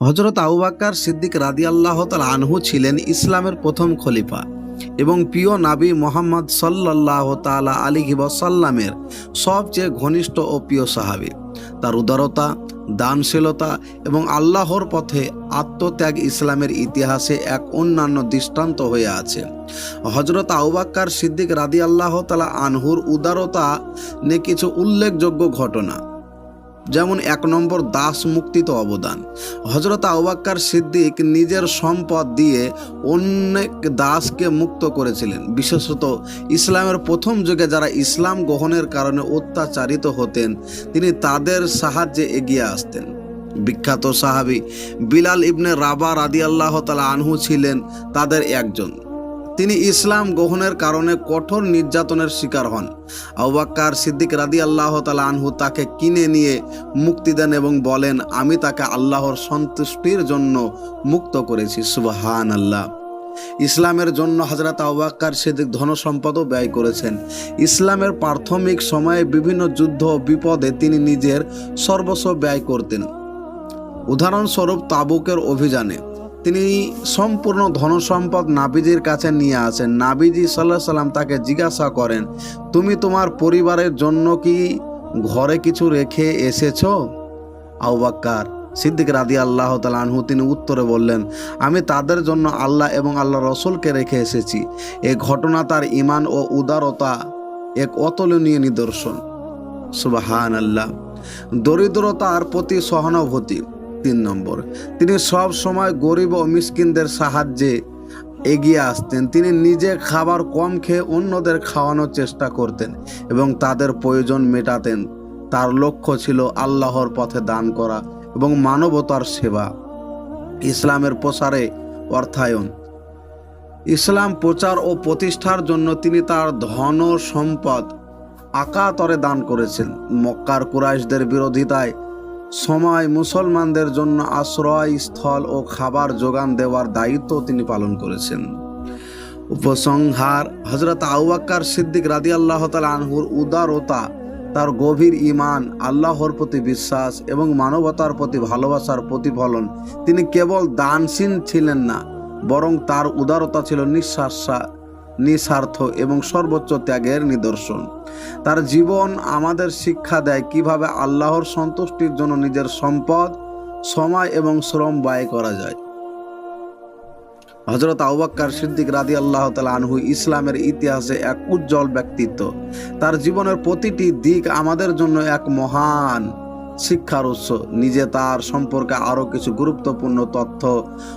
হজরত আউবাক্কার সিদ্দিক রাদি আল্লাহ আনহু ছিলেন ইসলামের প্রথম খলিফা এবং প্রিয় নাবী মোহাম্মদ সাল্লাহ তালা আলী সাল্লামের সবচেয়ে ঘনিষ্ঠ ও প্রিয় সাহাবী। তার উদারতা, দানশীলতা এবং আল্লাহর পথে আত্মত্যাগ ইসলামের ইতিহাসে এক অন্যান্য দৃষ্টান্ত হয়ে আছে। হজরত আউবাক্কার সিদ্দিক রাদি আল্লাহ তালা আনহুর উদারতা নিয়ে কিছু উল্লেখযোগ্য ঘটনা। যেমন এক নম্বর দাস মুক্তিত অবদান। হজরত আবাক্কার সিদ্দিক নিজের সম্পদ দিয়ে অনেক দাসকে মুক্ত করেছিলেন। বিশেষত ইসলামের প্রথম যুগে যারা ইসলাম গ্রহণের কারণে অত্যাচারিত হতেন, তিনি তাদের সাহায্যে এগিয়ে আসতেন। বিখ্যাত সাহাবি বিলাল ইবনে রাবা রাদি আল্লাহ তালা আনহু ছিলেন তাদের একজন। তিনি ইসলাম গ্রহণের কারণে কঠোর নির্যাতনের শিকার হন। আউবাক্কার সিদ্দিক রাদি আল্লাহ তালা আনহু তাকে কিনে নিয়ে মুক্তি দেন এবং বলেন, আমি তাকে আল্লাহর সন্তুষ্টির জন্য মুক্ত করেছি। সুবাহান আল্লাহ ইসলামের জন্য হজরত আউবাক্কার সিদ্দিক ধন সম্পদও ব্যয় করেছেন। ইসলামের প্রাথমিক সময়ে বিভিন্ন যুদ্ধ বিপদে তিনি নিজের সর্বস্ব ব্যয় করতেন। উদাহরণস্বরূপ তাবুকের অভিযানে তিনি সম্পূর্ণ ধনসম্পদ নাবিজির কাছে নিয়ে আসেন। নাবিজি সাল্লাহ সাল্লাম তাকে জিজ্ঞাসা করেন, তুমি তোমার পরিবারের জন্য কি ঘরে কিছু রেখে এসেছ? আউবাক্কার সিদ্দিক রাদি আল্লাহ আনহু তিনি উত্তরে বললেন, আমি তাদের জন্য আল্লাহ এবং আল্লাহ রসুলকে রেখে এসেছি। এ ঘটনা তার ইমান ও উদারতা এক অতুলনীয় নিদর্শন। সুবাহান আল্লাহ দরিদ্রতার প্রতি সহানুভূতি। তিন নম্বর। তিনি সব সময় গরিব ও মিসকিনদের সাহায্যে এগিয়ে আসতেন। তিনি নিজে খাবার কম খেয়ে অন্যদের খাওয়ানোর চেষ্টা করতেন এবং তাদের প্রয়োজন মেটাতেন। তার লক্ষ্য ছিল আল্লাহর পথে দান করা এবং মানবতার সেবা। ইসলামের প্রসারে অর্থায়ন। ইসলাম প্রচার ও প্রতিষ্ঠার জন্য তিনি তার ধন সম্পদ আকাতরে দান করেছেন। মক্কার কুরাইশদের বিরোধিতায় সময় মুসলমানদের জন্য আশ্রয়, স্থল ও খাবার যোগান দেওয়ার দায়িত্ব তিনি পালন করেছেন। উপসংহার হজরত আউবাক্কার সিদ্দিক রাদি আল্লাহ আনহুর উদারতা, তার গভীর ইমান আল্লাহর প্রতি বিশ্বাস এবং মানবতার প্রতি ভালোবাসার প্রতিফলন তিনি কেবল দানশীল ছিলেন না, বরং তার উদারতা ছিল নিঃশ্বাসা নিঃস্বার্থ এবং সর্বোচ্চ ত্যাগের নিদর্শন। তার জীবন আমাদের শিক্ষা দেয় কীভাবে আল্লাহর সন্তুষ্টির জন্য নিজের সম্পদ, সময় এবং শ্রম ব্যয় করা যায়। হজরত আউবাক্কার সিদ্দিক রাদি আল্লাহ তালা আনহু ইসলামের ইতিহাসে এক উজ্জ্বল ব্যক্তিত্ব। তার জীবনের প্রতিটি দিক আমাদের জন্য এক মহান শিক্ষার উৎস। নিজে তার সম্পর্কে আরও কিছু গুরুত্বপূর্ণ তথ্য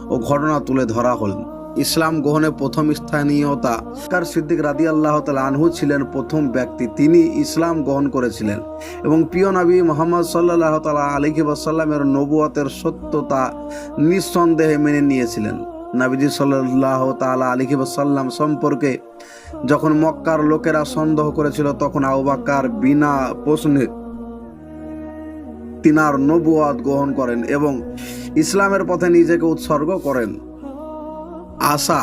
ও ঘটনা তুলে ধরা হল। ইসলাম গ্রহণে প্রথম স্থানীয়তা। কার সিদ্দিক রাদি আল্লাহ আনহু ছিলেন প্রথম ব্যক্তি। তিনি ইসলাম গ্রহণ করেছিলেন এবং প্রিয় নবী মোহাম্মদ সাল্লাহ তালা আলিকি বাসাল্লামের নবুয়তের সত্যতা নিঃসন্দেহে মেনে নিয়েছিলেন। নাবিজি সাল্লাহ তালা আলিকি বাসাল্লাম সম্পর্কে যখন মক্কার লোকেরা সন্দেহ করেছিল, তখন আউবাক্কার বিনা প্রশ্নে তিনার নবুয়াদ গ্রহণ করেন এবং ইসলামের পথে নিজেকে উৎসর্গ করেন। আশা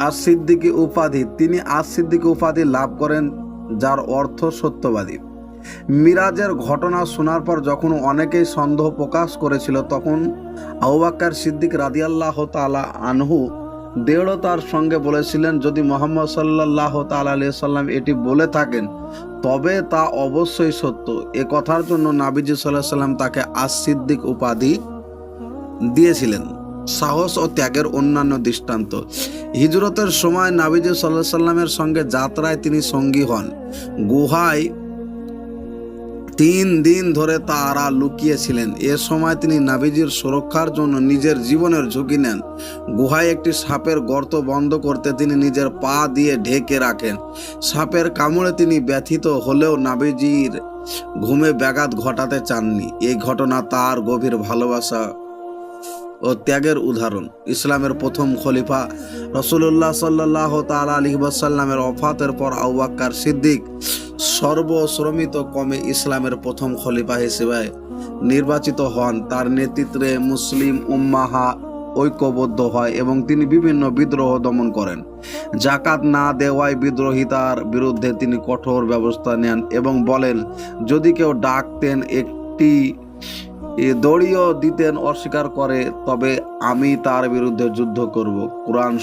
আর সিদ্দিকি উপাধি। তিনি আর উপাধি লাভ করেন, যার অর্থ সত্যবাদী। মিরাজের ঘটনা শোনার পর যখন অনেকেই সন্দেহ প্রকাশ করেছিল, তখন আউবাক্কার সিদ্দিক রাদিয়াল্লাহ তালা আনহু দৃঢ়তার সঙ্গে বলেছিলেন, যদি মোহাম্মদ সাল্লাহ তালা সাল্লাম এটি বলে থাকেন, তবে তা অবশ্যই সত্য। এ কথার জন্য নাবিজি সাল্লাহ সাল্লাম তাকে আস সিদ্দিক উপাধি দিয়েছিলেন। সাহস ও ত্যাগের অন্যান্য দৃষ্টান্ত। হিজরতের সময় নাবিজি সাল্লাহ সাল্লামের সঙ্গে যাত্রায় তিনি সঙ্গী হন। গুহায় তিন দিন ধরে তারা লুকিয়েছিলেন। এ সময় তিনি নাবিজির সুরক্ষার জন্য নিজের জীবনের ঝুঁকি নেন। গুহায় একটি সাপের গর্ত বন্ধ করতে তিনি নিজের পা দিয়ে ঢেকে রাখেন। সাপের কামড়ে তিনি ব্যথিত হলেও নাবিজির ঘুমে ব্যাঘাত ঘটাতে চাননি। এই ঘটনা তার গভীর ভালোবাসা ও ত্যাগের উদাহরণ। ইসলামের প্রথম খলিফা রসুল্লাহ সাল্লাহ তালা আলী ওয়াসাল্লামের অফাতের পর আউবাক্কার সিদ্দিক সর্বশ্রমিত কমে ইসলামের প্রথম খলিফা হিসেবে নির্বাচিত হন। তার নেতৃত্বে মুসলিম উম্মাহা ঐক্যবদ্ধ হয় এবং তিনি বিভিন্ন বিদ্রোহ দমন করেন। জাকাত না দেওয়ায় বিদ্রোহিতার বিরুদ্ধে তিনি কঠোর ব্যবস্থা নেন এবং বলেন, যদি কেউ ডাকতেন একটি দড়িও দিতেন অস্বীকার করে তবে আমি তার বিরুদ্ধে যুদ্ধ করব। কোরআন